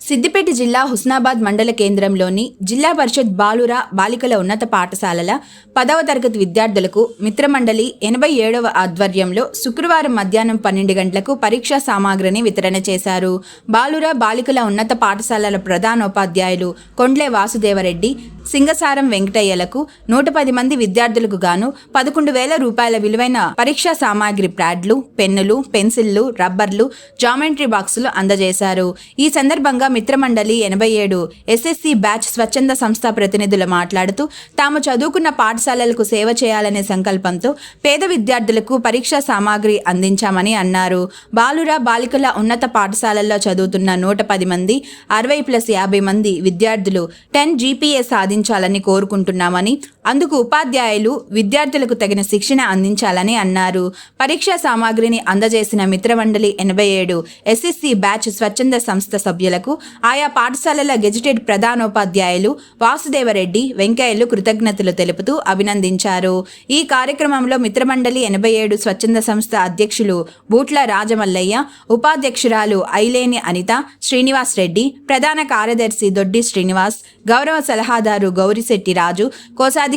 సిద్దిపేట జిల్లా హుస్నాబాద్ మండల కేంద్రంలోని జిల్లా పరిషత్ బాలుర బాలికల ఉన్నత పాఠశాలల పదవ తరగతి విద్యార్థులకు మిత్రమండలి ఎనభై ఏడవ ఆధ్వర్యంలో శుక్రవారం మధ్యాహ్నం పన్నెండు గంటలకు పరీక్షా సామాగ్రిని వితరణ చేశారు. బాలుర బాలికల ఉన్నత పాఠశాలల ప్రధానోపాధ్యాయులు కొండ్లే వాసుదేవరెడ్డి సింగసారం వెంకటయ్యలకు నూట పది మంది విద్యార్థులకు గాను పదకొండు వేల రూపాయల విలువైన పరీక్షా సామాగ్రి ప్యాడ్లు పెన్నులు పెన్సిళ్ళు రబ్బర్లు జామెంట్రీ బాక్సులు అందజేశారు. ఈ సందర్భంగా మిత్రమండలి ఎనభై ఏడు ఎస్ఎస్సి బ్యాచ్ స్వచ్ఛంద సంస్థ ప్రతినిధులు మాట్లాడుతూ తాము చదువుకున్న పాఠశాలలకు సేవ చేయాలనే సంకల్పంతో పేద విద్యార్థులకు పరీక్షా సామాగ్రి అందించామని అన్నారు. బాలుర బాలికల ఉన్నత పాఠశాలల్లో చదువుతున్న నూట పది మంది అరవై ప్లస్ యాభై మంది విద్యార్థులు టెన్ జీపీఏ సాధించాలని కోరుకుంటున్నామని అందుకు ఉపాధ్యాయులు విద్యార్థులకు తగిన శిక్షణ అందించాలని అన్నారు. పరీక్షా సామాగ్రిని అందజేసిన మిత్రమండలి ఎనభై ఏడు ఎస్ఎస్సి బ్యాచ్ స్వచ్ఛంద సంస్థ సభ్యులకు ఆయా పాఠశాలల గెజిటెడ్ ప్రధానోపాధ్యాయులు వాసుదేవరెడ్డి వెంకయ్యలు కృతజ్ఞతలు తెలుపుతూ అభినందించారు. ఈ కార్యక్రమంలో మిత్రమండలి ఎనభై ఏడు స్వచ్ఛంద సంస్థ అధ్యక్షులు బూట్ల రాజమల్లయ్య ఉపాధ్యక్షురాలు ఐలేని అనిత శ్రీనివాస్ రెడ్డి ప్రధాన కార్యదర్శి దొడ్డి శ్రీనివాస్ గౌరవ సలహాదారు గౌరిశెట్టి రాజు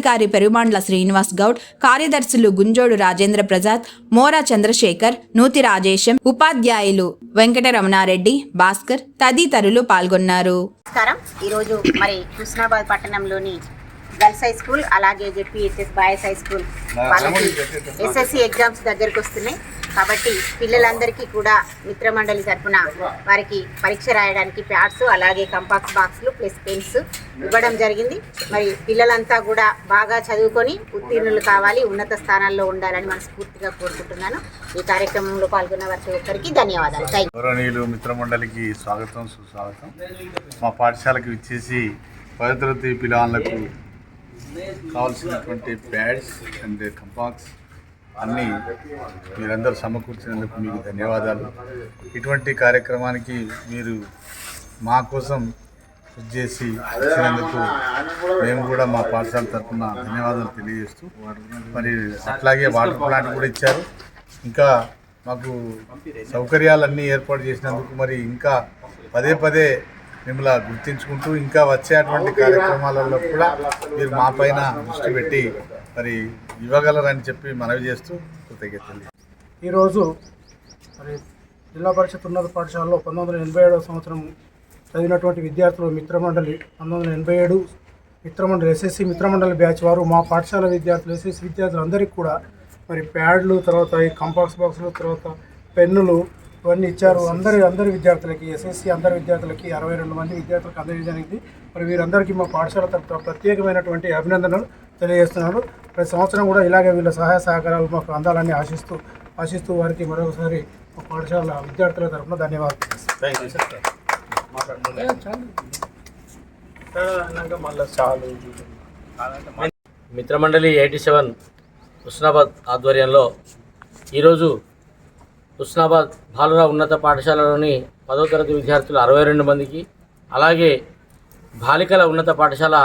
కోశాధికారి పెరుమాండ్ల శ్రీనివాస్ గౌడ్ కార్యదర్శులు గుంజోడు రాజేంద్ర ప్రసాద్ మోరా చంద్రశేఖర్ నూతి రాజేశం ఉపాధ్యాయులు వెంకటరమణారెడ్డి భాస్కర్ తదితరులు పాల్గొన్నారు. నమస్కారం. ఈరోజు మరి హుస్నాబాద్ పట్టణంలోని గర్ల్స్ హై స్కూల్ అలాగే జెడ్పీహెచ్ఎస్ బాయ్స్ హై స్కూల్ వాళ్ళకి ఎస్ఎస్సి ఎగ్జామ్స్ దగ్గరికి వస్తున్నాయి. కాబట్టి పిల్లలందరికీ కూడా మిత్రమండలి తరఫున వారికి పరీక్ష రాయడానికి ప్యాడ్స్ అలాగే కంపాక్స్ బాక్స్లు ప్లస్ పెన్స్ ఇవ్వడం జరిగింది. మరి పిల్లలంతా కూడా బాగా చదువుకొని ఉత్తీర్ణులు కావాలి ఉన్నత స్థానాల్లో ఉండాలని మనస్ఫూర్తిగా కోరుకుంటున్నాను. ఈ కార్యక్రమంలో పాల్గొన్న ప్రతి ఒక్కరికి ధన్యవాదాలు. గౌరవనీయులు మిత్రమండలికి స్వాగతం సుస్వాగతం. మా పాఠశాలకు ఇచ్చేసి పదో పిల్లలకు కావాల్సినటువంటి ప్యాడ్స్ అండ్ కంపాక్స్ అన్నీ మీరందరూ సమకూర్చినందుకు మీకు ధన్యవాదాలు. ఇటువంటి కార్యక్రమానికి మీరు మా కోసం చేసి వచ్చినందుకు మేము కూడా మా పాఠశాల తరఫున ధన్యవాదాలు తెలియజేస్తూ మరి అట్లాగే వాటర్ ప్లాంట్ కూడా ఇచ్చారు. ఇంకా మాకు సౌకర్యాలన్నీ ఏర్పాటు చేసినందుకు మరి ఇంకా పదే పదే మిమ్మల్ని గుర్తించుకుంటూ ఇంకా వచ్చేటువంటి కార్యక్రమాలలో కూడా మీరు మా పైన దృష్టి పెట్టి మరి ఇవ్వగలరని చెప్పి మనవి చేస్తూ కృతజ్ఞతలు. ఈరోజు మరి జిల్లా పరిషత్ ఉన్నత పాఠశాలలో పంతొమ్మిది వందల ఎనభై ఏడవ సంవత్సరం చదివినటువంటి విద్యార్థులు మిత్రమండలి పంతొమ్మిది వందల ఎనభై ఏడు మిత్రమండలి ఎస్ఎస్సి మిత్రమండలి బ్యాచ్ వారు మా పాఠశాల విద్యార్థులు ఎస్ఎస్సి విద్యార్థులందరికీ కూడా మరి ప్యాడ్లు తర్వాత ఈ కంపాక్స్ బాక్సులు తర్వాత పెన్నులు ఇవన్నీ ఇచ్చారు. అందరి అందరి విద్యార్థులకి ఎస్ఎస్సి అందరి విద్యార్థులకి అరవై రెండు మంది విద్యార్థులకు అందజేయడానికి జరిగింది. మరి వీరందరికీ మా పాఠశాల తరఫున ప్రత్యేకమైనటువంటి అభినందనలు. తెలియజేస్తున్నాను. ప్రతి సంవత్సరం కూడా ఇలాగే వీళ్ళ సహాయ సహకారాలు మాకు అందాలని ఆశిస్తూ ఆశిస్తూ వారికి మరొకసారి పాఠశాల విద్యార్థుల తరఫున ధన్యవాదాలు మిత్రమండలి ఎయిటీ సెవెన్ హుస్నాబాద్ ఆధ్వర్యంలో ఈరోజు హుస్నాబాద్ బాలురా ఉన్నత పాఠశాలలోని పదో తరగతి విద్యార్థులు అరవై రెండు మందికి అలాగే బాలికల ఉన్నత పాఠశాల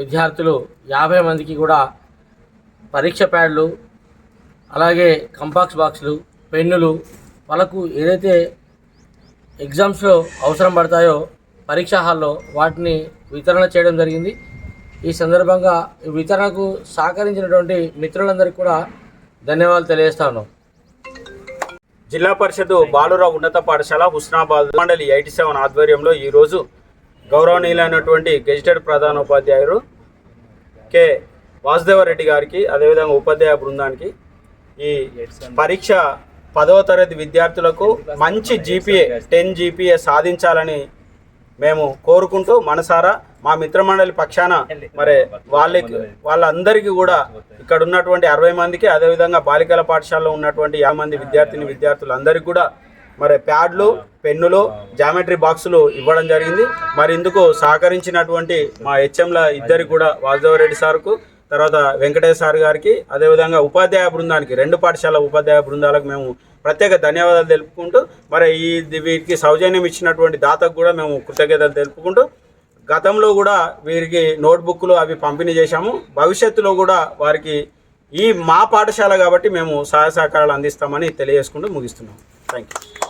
విద్యార్థులు యాభై మందికి కూడా పరీక్ష ప్యాడ్లు అలాగే కంపాక్స్ బాక్సులు పెన్నులు వాళ్ళకు ఏదైతే ఎగ్జామ్స్లో అవసరం పడతాయో పరీక్షా హాల్లో వాటిని వితరణ చేయడం జరిగింది. ఈ సందర్భంగా వితరణకు సహకరించినటువంటి మిత్రులందరికీ కూడా ధన్యవాదాలు తెలియజేస్తాను. జిల్లా పరిషత్ బాలురావు ఉన్నత పాఠశాల హుస్నాబాద్ మండలి ఎయిటీ సెవెన్ ఆధ్వర్యంలో ఈరోజు గౌరవనీయులైనటువంటి గెజిటెడ్ ప్రధానోపాధ్యాయులు కె. వాసుదేవరెడ్డి గారికి అదేవిధంగా ఉపాధ్యాయ బృందానికి ఈ పరీక్ష పదవ తరగతి విద్యార్థులకు మంచి జీపీఏ టెన్ జీపీఏ సాధించాలని మేము కోరుకుంటూ మనసారా మా మిత్రమండలి పక్షాన మరి వాళ్ళకి వాళ్ళందరికీ కూడా ఇక్కడ ఉన్నటువంటి అరవై మందికి అదేవిధంగా బాలికల పాఠశాలలో ఉన్నటువంటి యాభై మంది విద్యార్థిని విద్యార్థులందరికీ కూడా మరి ప్యాడ్లు పెన్నులు జామెట్రీ బాక్సులు ఇవ్వడం జరిగింది. మరి ఇందుకు సహకరించినటువంటి మా హెచ్ఎంల ఇద్దరికి కూడా వాసుదేవరెడ్డి సార్కు తర్వాత వెంకటేశ్వర సార్ గారికి అదేవిధంగా ఉపాధ్యాయ బృందానికి రెండు పాఠశాల ఉపాధ్యాయ బృందాలకు మేము ప్రత్యేక ధన్యవాదాలు తెలుపుకుంటూ మరి ఈ వీరికి సౌజన్యం ఇచ్చినటువంటి దాతకు కూడా మేము కృతజ్ఞతలు తెలుపుకుంటూ గతంలో కూడా వీరికి నోట్బుక్లు అవి పంపిణీ చేశాము. భవిష్యత్తులో కూడా వారికి ఈ మా పాఠశాల కాబట్టి మేము సహాయ సహకారాలు అందిస్తామని తెలియజేసుకుంటూ ముగిస్తున్నాం. Thank you